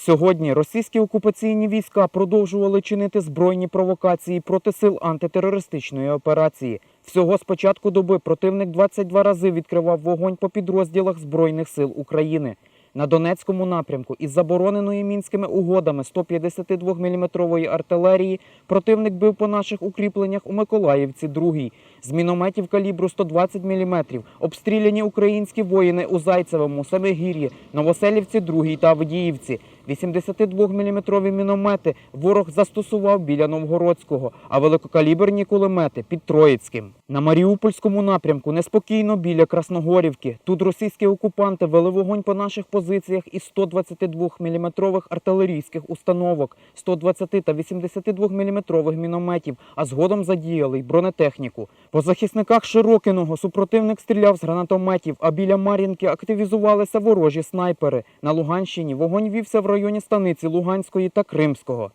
Сьогодні російські окупаційні війська продовжували чинити збройні провокації проти сил антитерористичної операції. Всього з початку доби противник 22 рази відкривав вогонь по підрозділах Збройних сил України. На Донецькому напрямку із забороненої мінськими угодами 152 мм артилерії противник бив по наших укріпленнях у Миколаївці 2 з мінометів калібру 120 мм обстріляні українські воїни у Зайцевому, Самигір'ї, Новоселівці 2 та Авдіївці. 82-мм міномети ворог застосував біля Новгородського, а великокаліберні кулемети під Троїцьким. На Маріупольському напрямку неспокійно біля Красногорівки. Тут російські окупанти вели вогонь по наших позиціях із 122-мм артилерійських установок, 120 та 82-мм мінометів, а згодом задіяли й бронетехніку. По захисниках Широкиного супротивник стріляв з гранатометів, а біля Мар'їнки активізувалися ворожі снайпери. На Луганщині вогонь вівся в районі станиці Луганської та Кримського.